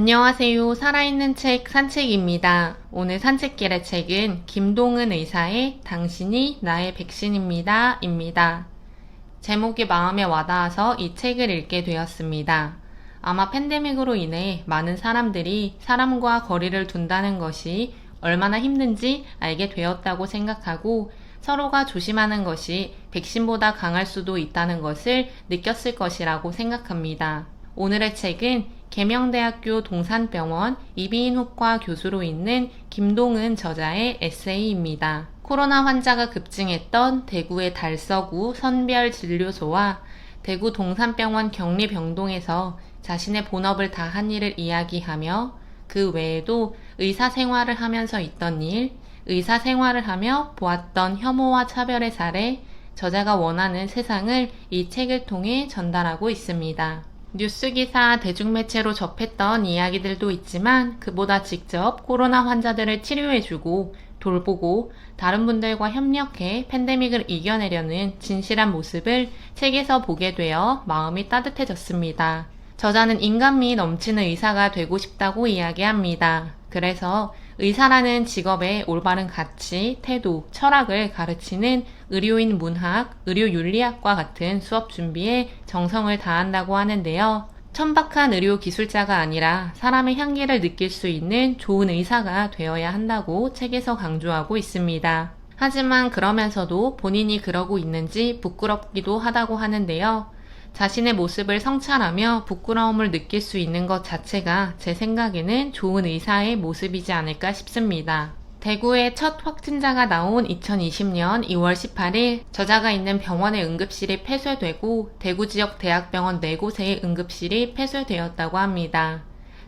안녕하세요. 살아있는 책 산책입니다. 오늘 산책길의 책은 김동은 의사의 당신이 나의 백신입니다. 입니다. 제목이 마음에 와닿아서 이 책을 읽게 되었습니다. 아마 팬데믹으로 인해 많은 사람들이 사람과 거리를 둔다는 것이 얼마나 힘든지 알게 되었다고 생각하고 서로가 조심하는 것이 백신보다 강할 수도 있다는 것을 느꼈을 것이라고 생각합니다. 오늘의 책은 계명대학교 동산병원 이비인후과 교수로 있는 김동은 저자의 에세이입니다. 코로나 환자가 급증했던 대구의 달서구 선별진료소와 대구 동산병원 격리 병동에서 자신의 본업을 다한 일을 이야기하며 그 외에도 의사 생활을 하면서 있던 일, 의사 생활을 하며 보았던 혐오와 차별의 사례, 저자가 원하는 세상을 이 책을 통해 전달하고 있습니다. 뉴스 기사 대중매체로 접했던 이야기들도 있지만 그보다 직접 코로나 환자들을 치료해주고 돌보고 다른 분들과 협력해 팬데믹을 이겨내려는 진실한 모습을 책에서 보게 되어 마음이 따뜻해졌습니다. 저자는 인간미 넘치는 의사가 되고 싶다고 이야기합니다. 그래서 의사라는 직업의 올바른 가치, 태도, 철학을 가르치는 의료인 문학, 의료윤리학과 같은 수업 준비에 정성을 다한다고 하는데요. 천박한 의료 기술자가 아니라 사람의 향기를 느낄 수 있는 좋은 의사가 되어야 한다고 책에서 강조하고 있습니다. 하지만 그러면서도 본인이 그러고 있는지 부끄럽기도 하다고 하는데요. 자신의 모습을 성찰하며 부끄러움을 느낄 수 있는 것 자체가 제 생각에는 좋은 의사의 모습이지 않을까 싶습니다. 대구의 첫 확진자가 나온 2020년 2월 18일 저자가 있는 병원의 응급실이 폐쇄되고 대구 지역 대학병원 4곳의 응급실이 폐쇄되었다고 합니다.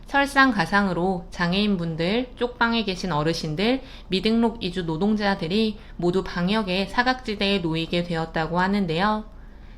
설상가상으로 장애인분들, 쪽방에 계신 어르신들, 미등록 이주 노동자들이 모두 방역의 사각지대에 놓이게 되었다고 하는데요.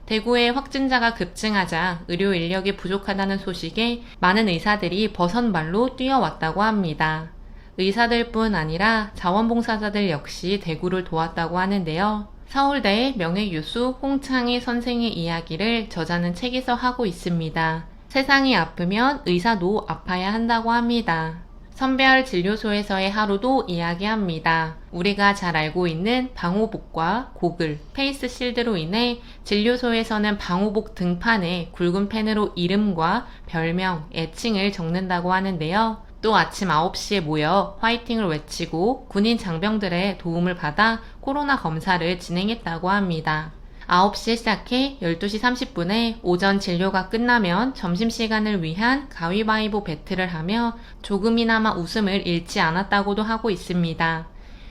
대구의 확진자가 급증하자 의료 인력이 부족하다는 소식에 많은 의사들이 버선발로 뛰어왔다고 합니다. 의사들 뿐 아니라 자원봉사자들 역시 대구를 도왔다고 하는데요. 서울대 명예교수 홍창희 선생의 이야기를 저자는 책에서 하고 있습니다. 세상이 아프면 의사도 아파야 한다고 합니다. 선별 진료소에서의 하루도 이야기합니다. 우리가 잘 알고 있는 방호복과 고글, 페이스 실드로 인해 진료소에서는 방호복 등판에 굵은 펜으로 이름과 별명, 애칭을 적는다고 하는데요. 또 아침 9시에 모여 화이팅을 외치고 군인 장병들의 도움을 받아 코로나 검사를 진행했다고 합니다. 9시에 시작해 12시 30분에 오전 진료가 끝나면 점심시간을 위한 가위바위보 배틀을 하며 조금이나마 웃음을 잃지 않았다고도 하고 있습니다.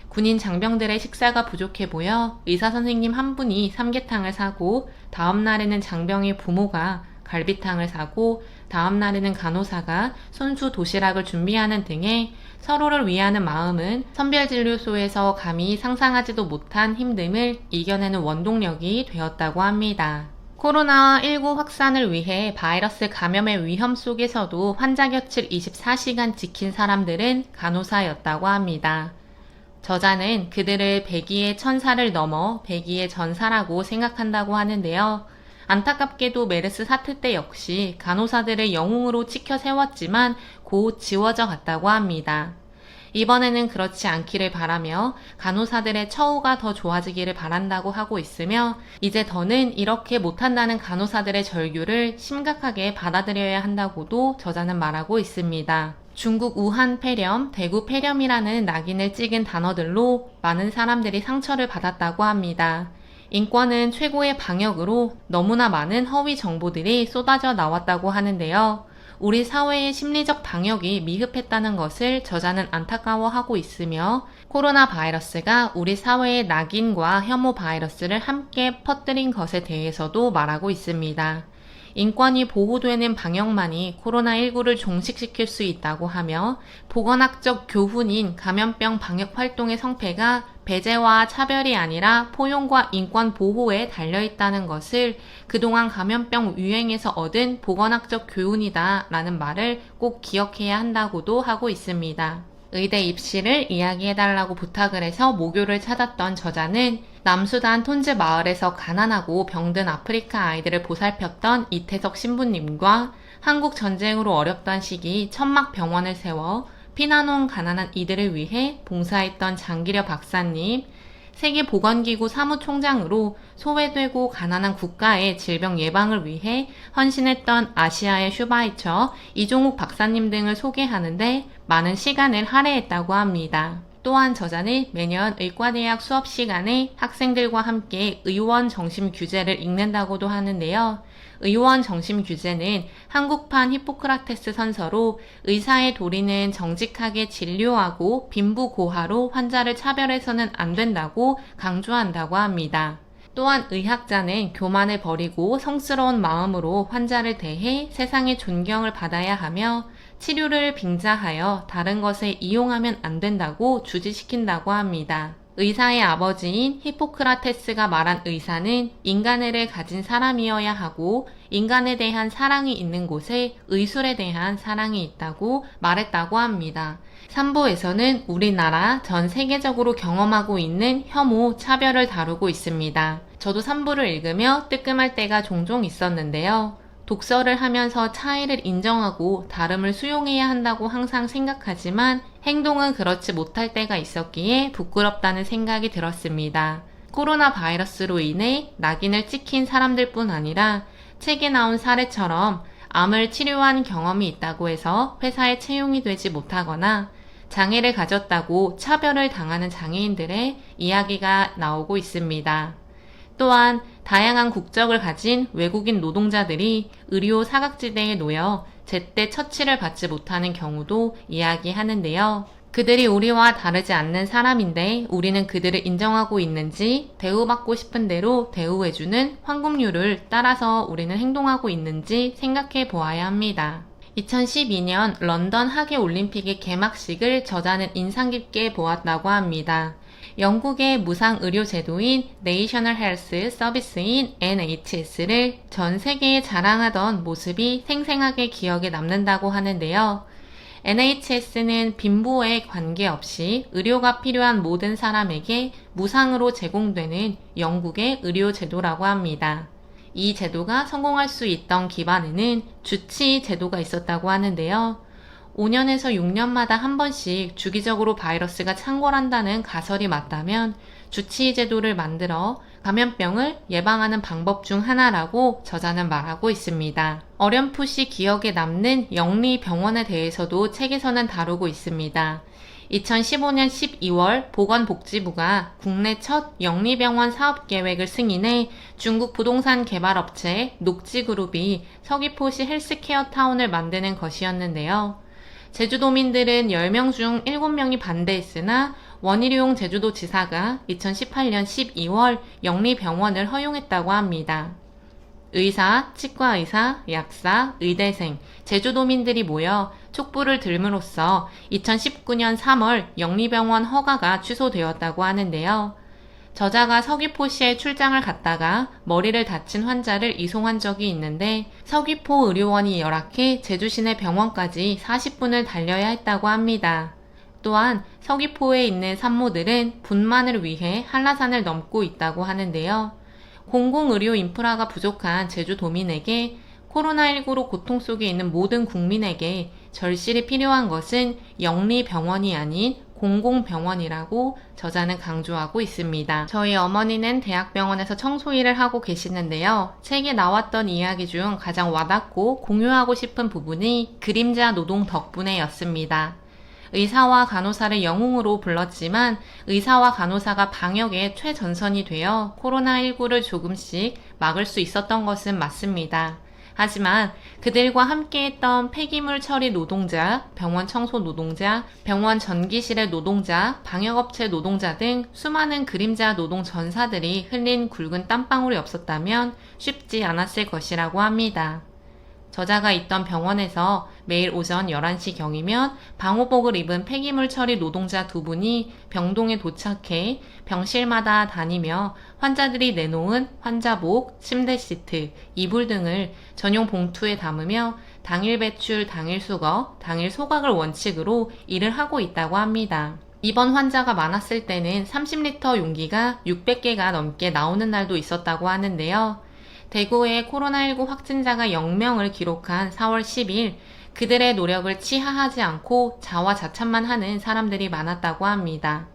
군인 장병들의 식사가 부족해 보여 의사 선생님 한 분이 삼계탕을 사고 다음 날에는 장병의 부모가 갈비탕을 사고 다음 날에는 간호사가 손수 도시락을 준비하는 등의 서로를 위하는 마음은 선별진료소에서 감히 상상하지도 못한 힘듦을 이겨내는 원동력이 되었다고 합니다. 코로나19 확산을 위해 바이러스 감염의 위험 속에서도 환자 곁을 24시간 지킨 사람들은 간호사였다고 합니다. 저자는 그들을 백의의 천사를 넘어 백의의 전사라고 생각한다고 하는데요. 안타깝게도 메르스 사태 때 역시 간호사들을 영웅으로 치켜 세웠지만 곧 지워져 갔다고 합니다. 이번에는 그렇지 않기를 바라며 간호사들의 처우가 더 좋아지기를 바란다고 하고 있으며 이제 더는 이렇게 못한다는 간호사들의 절규를 심각하게 받아들여야 한다고도 저자는 말하고 있습니다. 중국 우한 폐렴, 대구 폐렴이라는 낙인을 찍은 단어들로 많은 사람들이 상처를 받았다고 합니다. 인권은 최고의 방역으로 너무나 많은 허위 정보들이 쏟아져 나왔다고 하는데요. 우리 사회의 심리적 방역이 미흡했다는 것을 저자는 안타까워하고 있으며 코로나 바이러스가 우리 사회의 낙인과 혐오 바이러스를 함께 퍼뜨린 것에 대해서도 말하고 있습니다. 인권이 보호되는 방역만이 코로나19를 종식시킬 수 있다고 하며 보건학적 교훈인 감염병 방역 활동의 성패가 배제와 차별이 아니라 포용과 인권 보호에 달려 있다는 것을 그동안 감염병 유행에서 얻은 보건학적 교훈이다 라는 말을 꼭 기억해야 한다고도 하고 있습니다. 의대 입시를 이야기해달라고 부탁을 해서 모교를 찾았던 저자는 남수단 톤즈 마을에서 가난하고 병든 아프리카 아이들을 보살폈던 이태석 신부님과 한국 전쟁으로 어렵던 시기 천막 병원을 세워 피난온 가난한 이들을 위해 봉사했던 장기려 박사님, 세계보건기구 사무총장으로 소외되고 가난한 국가의 질병 예방을 위해 헌신했던 아시아의 슈바이처 이종욱 박사님 등을 소개하는데 많은 시간을 할애했다고 합니다. 또한 저자는 매년 의과대학 수업 시간에 학생들과 함께 의원 정심 규제를 읽는다고도 하는데요. 의원 정심 규제는 한국판 히포크라테스 선서로 의사의 도리는 정직하게 진료하고 빈부고하로 환자를 차별해서는 안 된다고 강조한다고 합니다. 또한 의학자는 교만을 버리고 성스러운 마음으로 환자를 대해 세상의 존경을 받아야 하며 치료를 빙자하여 다른 것에 이용하면 안 된다고 주지시킨다고 합니다. 의사의 아버지인 히포크라테스가 말한 의사는 인간애를 가진 사람이어야 하고 인간에 대한 사랑이 있는 곳에 의술에 대한 사랑이 있다고 말했다고 합니다. 3부에서는 우리나라 전 세계적으로 경험하고 있는 혐오, 차별을 다루고 있습니다. 저도 3부를 읽으며 뜨끔할 때가 종종 있었는데요. 독서를 하면서 차이를 인정하고 다름을 수용해야 한다고 항상 생각하지만 행동은 그렇지 못할 때가 있었기에 부끄럽다는 생각이 들었습니다. 코로나 바이러스로 인해 낙인을 찍힌 사람들 뿐 아니라 책에 나온 사례처럼 암을 치료한 경험이 있다고 해서 회사에 채용이 되지 못하거나 장애를 가졌다고 차별을 당하는 장애인들의 이야기가 나오고 있습니다. 또한 다양한 국적을 가진 외국인 노동자들이 의료 사각지대에 놓여 제때 처치를 받지 못하는 경우도 이야기하는데요. 그들이 우리와 다르지 않는 사람인데 우리는 그들을 인정하고 있는지 대우받고 싶은 대로 대우해주는 황금률을 따라서 우리는 행동하고 있는지 생각해 보아야 합니다. 2012년 런던 하계 올림픽의 개막식을 저자는 인상 깊게 보았다고 합니다. 영국의 무상 의료 제도인 네이셔널 헬스 서비스인 NHS를 전 세계에 자랑하던 모습이 생생하게 기억에 남는다고 하는데요. NHS는 빈부에 관계없이 의료가 필요한 모든 사람에게 무상으로 제공되는 영국의 의료 제도라고 합니다. 이 제도가 성공할 수 있던 기반에는 주치 제도가 있었다고 하는데요. 5년에서 6년마다 한 번씩 주기적으로 바이러스가 창궐한다는 가설이 맞다면 주치 제도를 만들어 감염병을 예방하는 방법 중 하나라고 저자는 말하고 있습니다. 어렴풋이 기억에 남는 영리 병원에 대해서도 책에서는 다루고 있습니다. 2015년 12월 보건복지부가 국내 첫 영리병원 사업 계획을 승인해 중국 부동산 개발업체 녹지그룹이 서귀포시 헬스케어 타운을 만드는 것이었는데요. 제주도민들은 10명 중 7명이 반대했으나 원희룡 제주도 지사가 2018년 12월 영리병원을 허용했다고 합니다. 의사, 치과의사, 약사, 의대생, 제주도민들이 모여 촛불을 들므로써 2019년 3월 영리병원 허가가 취소되었다고 하는데요. 저자가 서귀포시에 출장을 갔다가 머리를 다친 환자를 이송한 적이 있는데 서귀포 의료원이 열악해 제주시내 병원까지 40분을 달려야 했다고 합니다. 또한 서귀포에 있는 산모들은 분만을 위해 한라산을 넘고 있다고 하는데요. 공공의료 인프라가 부족한 제주도민에게 코로나19로 고통 속에 있는 모든 국민에게 절실히 필요한 것은 영리 병원이 아닌 공공병원이라고 저자는 강조하고 있습니다. 저희 어머니는 대학병원에서 청소 일을 하고 계시는데요. 책에 나왔던 이야기 중 가장 와닿고 공유하고 싶은 부분이 그림자 노동 덕분에였습니다. 의사와 간호사를 영웅으로 불렀지만 의사와 간호사가 방역의 최전선이 되어 코로나19를 조금씩 막을 수 있었던 것은 맞습니다. 하지만 그들과 함께했던 폐기물 처리 노동자, 병원 청소 노동자, 병원 전기실의 노동자, 방역업체 노동자 등 수많은 그림자 노동 전사들이 흘린 굵은 땀방울이 없었다면 쉽지 않았을 것이라고 합니다. 저자가 있던 병원에서 매일 오전 11시경이면 방호복을 입은 폐기물 처리 노동자 두 분이 병동에 도착해 병실마다 다니며 환자들이 내놓은 환자복, 침대 시트, 이불 등을 전용 봉투에 담으며 당일 배출, 당일 수거, 당일 소각을 원칙으로 일을 하고 있다고 합니다. 입원 환자가 많았을 때는 30리터 용기가 600개가 넘게 나오는 날도 있었다고 하는데요. 대구의 코로나19 확진자가 0명을 기록한 4월 10일 그들의 노력을 치하하지 않고 자화자찬만 하는 사람들이 많았다고 합니다.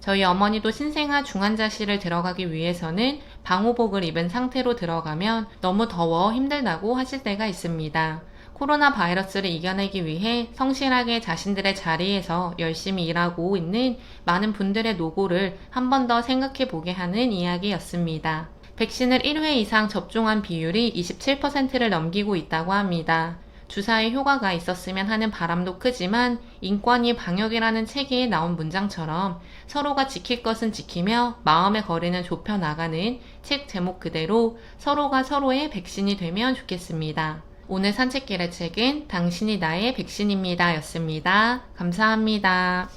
저희 어머니도 신생아 중환자실을 들어가기 위해서는 방호복을 입은 상태로 들어가면 너무 더워 힘들다고 하실 때가 있습니다. 코로나 바이러스를 이겨내기 위해 성실하게 자신들의 자리에서 열심히 일하고 있는 많은 분들의 노고를 한 번 더 생각해 보게 하는 이야기였습니다. 백신을 1회 이상 접종한 비율이 27%를 넘기고 있다고 합니다. 주사의 효과가 있었으면 하는 바람도 크지만 인권이 방역이라는 책에 나온 문장처럼 서로가 지킬 것은 지키며 마음의 거리는 좁혀 나가는 책 제목 그대로 서로가 서로의 백신이 되면 좋겠습니다. 오늘 산책길의 책은 당신이 나의 백신입니다 였습니다. 감사합니다.